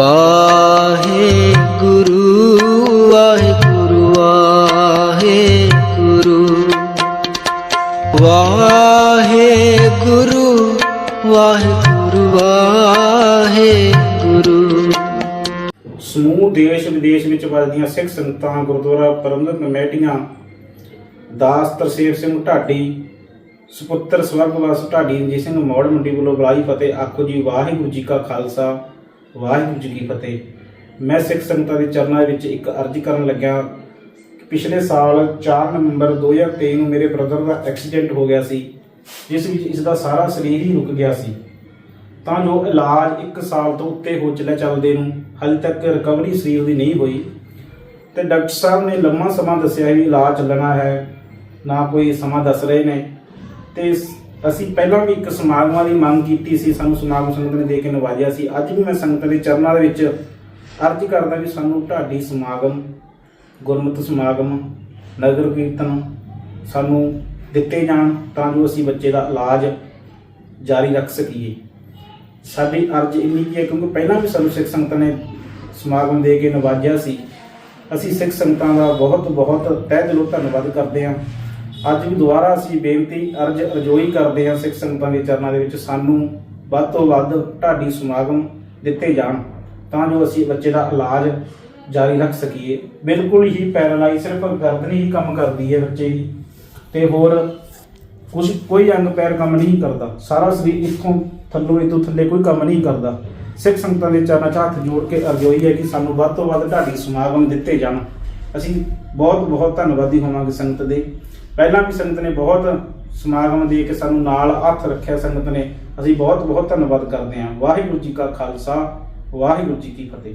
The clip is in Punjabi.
ਵਾਹਿਗੁਰੂ ਵਾਹਿਗੁਰੂ ਵਾਹਿਗੁਰੂ। ਵਾਹਿਗੁਰੂ ਵਾਹਿਗੁਰੂ ਵਾਹਿਗੁਰੂ। ਵਾਹਿਗੁਰੂ ਸਮੂਹ ਦੇਸ਼ ਵਿਦੇਸ਼ ਵਿੱਚ ਵੱਜਦੀਆਂ ਸਿੱਖ ਸੰਗਤਾਂ, ਗੁਰਦੁਆਰਾ ਪ੍ਰਬੰਧਕ ਕਮੇਟੀਆਂ, ਦਾਸ ਤਰਸੇਵ ਸਿੰਘ ਢਾਡੀ, ਸੁਪੁੱਤਰ ਸਵਰਗਵਾਸ ਢਾਡੀ ਰਣਜੀਤ ਸਿੰਘ ਮੌੜ ਮੰਡੀ ਵੱਲੋਂ ਬੁਲਾਈ ਫਤਿਹ। ਆਖੋ ਜੀ, ਵਾਹਿਗੁਰੂ ਜੀ ਕਾ ਖਾਲਸਾ। ਵਾਹਿਗੁਰੂ ਜੀ ਕੀ ਫਤਿਹ। ਮੈਂ ਸਿੱਖ ਸੰਗਤਾਂ ਦੇ ਚਰਨਾਂ ਵਿੱਚ ਇੱਕ ਅਰਜ਼ੀ ਕਰਨ ਲੱਗਿਆ ਪਿਛਲੇ ਸਾਲ 4 ਨਵੰਬਰ 2023 ਨੂੰ ਮੇਰੇ ਬ੍ਰਦਰ ਦਾ ਐਕਸੀਡੈਂਟ ਹੋ ਗਿਆ ਸੀ, ਜਿਸ ਵਿੱਚ ਇਸ ਦਾ ਸਾਰਾ ਸਰੀਰ ਹੀ ਰੁਕ ਗਿਆ ਸੀ। ਤਾਂ ਜੋ ਇਲਾਜ 1 ਸਾਲ ਤੋਂ ਉੱਤੇ ਹੋ ਚੱਲਿਆ ਚੱਲਦੇ ਨੂੰ, ਹਾਲੇ ਤੱਕ ਰਿਕਵਰੀ ਸਰੀਰ ਦੀ ਨਹੀਂ ਹੋਈ। ਤੇ ਡਾਕਟਰ ਸਾਹਿਬ ਨੇ ਲੰਮਾ ਸਮਾਂ ਦੱਸਿਆ ਵੀ ਇਲਾਜ ਚੱਲਣਾ ਹੈ, ਨਾ ਕੋਈ ਸਮਾਂ ਦੱਸ ਰਹੇ ਨੇ। ਤੇ ਅਸੀਂ ਪਹਿਲਾਂ ਵੀ ਇੱਕ ਸਮਾਗਮਾਂ ਦੀ ਮੰਗ ਕੀਤੀ ਸੀ, ਸਾਨੂੰ ਸਮਾਗਮ ਸੰਗਤ ਨੇ ਦੇ ਕੇ ਨਵਾਜਿਆ ਸੀ। ਅੱਜ ਵੀ ਮੈਂ ਸੰਗਤ ਦੇ ਚਰਨਾਂ ਦੇ ਵਿੱਚ ਅਰਜ਼ ਕਰਦਾ ਵੀ ਸਾਨੂੰ ਢਾਡੀ ਸਮਾਗਮ, ਗੁਰਮਤਿ ਸਮਾਗਮ, ਨਗਰ ਕੀਰਤਨ ਸਾਨੂੰ ਦਿੱਤੇ ਜਾਣ ਤਾਂ ਜੋ ਅਸੀਂ ਬੱਚੇ ਦਾ ਇਲਾਜ ਜਾਰੀ ਰੱਖ ਸਕੀਏ। ਸਾਡੀ ਅਰਜ਼ ਇੰਨੀ ਕੀ ਹੈ ਕਿਉਂਕਿ ਪਹਿਲਾਂ ਵੀ ਸਾਨੂੰ ਸਿੱਖ ਸੰਗਤਾਂ ਨੇ ਸਮਾਗਮ ਦੇ ਕੇ ਨਵਾਜਿਆ ਸੀ। ਅਸੀਂ ਸਿੱਖ ਸੰਗਤਾਂ ਦਾ ਬਹੁਤ ਬਹੁਤ ਤਹਿ ਦਿਲੋਂ ਧੰਨਵਾਦ ਕਰਦੇ ਹਾਂ। ਅੱਜ ਵੀ ਦੁਬਾਰਾ ਅਸੀਂ ਬੇਨਤੀ ਅਰਜ਼ ਅਰਜ਼ੋਈ ਕਰਦੇ ਹਾਂ ਸਿੱਖ ਸੰਗਤਾਂ ਦੇ ਚਰਨਾਂ ਦੇ ਵਿੱਚ ਸਾਨੂੰ ਵੱਧ ਤੋਂ ਵੱਧ ਢਾਡੀ ਸਮਾਗਮ ਦਿੱਤੇ ਜਾਣ, ਤਾਂ ਜੋ ਅਸੀਂ ਬੱਚੇ ਦਾ ਇਲਾਜ ਜਾਰੀ ਰੱਖ ਸਕੀਏ। ਬਿਲਕੁਲ ਹੀ ਪੈਰਾਲਾਈਜ਼ ਸਿਰਫ ਗਰਦਨ ਹੀ ਕੰਮ ਕਰਦੀ ਹੈ ਬੱਚੇ ਦੀ। ਤੇ ਹੋਰ ਕੁਝ ਕੋਈ ਅੰਗ ਪੈਰ ਕੰਮ ਨਹੀਂ ਕਰਦਾ। ਸਾਰਾ ਸਰੀਰ ਇੱਥੋਂ ਥੱਲੋਂ ਇਤੋਂ ਥੱਲੇ ਕੋਈ ਕੰਮ ਨਹੀਂ ਕਰਦਾ। ਸਿੱਖ ਸੰਗਤਾਂ ਦੇ ਚਰਨਾਂ 'ਚ ਹੱਥ ਜੋੜ ਕੇ ਅਰਜ਼ੋਈ ਹੈ ਕਿ ਸਾਨੂੰ ਵੱਧ ਤੋਂ ਵੱਧ ਢਾਡੀ ਸਮਾਗਮ ਦਿੱਤੇ ਜਾਣ। ਅਸੀਂ ਬਹੁਤ ਬਹੁਤ ਧੰਨਵਾਦੀ ਹੋਵਾਂਗੇ ਸੰਗਤ ਦੇ। ਪਹਿਲਾਂ ਵੀ ਸੰਗਤ ਨੇ ਬਹੁਤ ਸਮਾਗਮ ਦੇ ਕੇ ਸਾਨੂੰ ਨਾਲ ਹੱਥ ਰੱਖਿਆ ਸੰਗਤ ਨੇ। ਅਸੀਂ ਬਹੁਤ ਬਹੁਤ ਧੰਨਵਾਦ ਕਰਦੇ ਹਾਂ। ਵਾਹਿਗੁਰੂ ਜੀ ਕਾ ਖਾਲਸਾ, ਵਾਹਿਗੁਰੂ ਜੀ ਕੀ ਫਤਿਹ।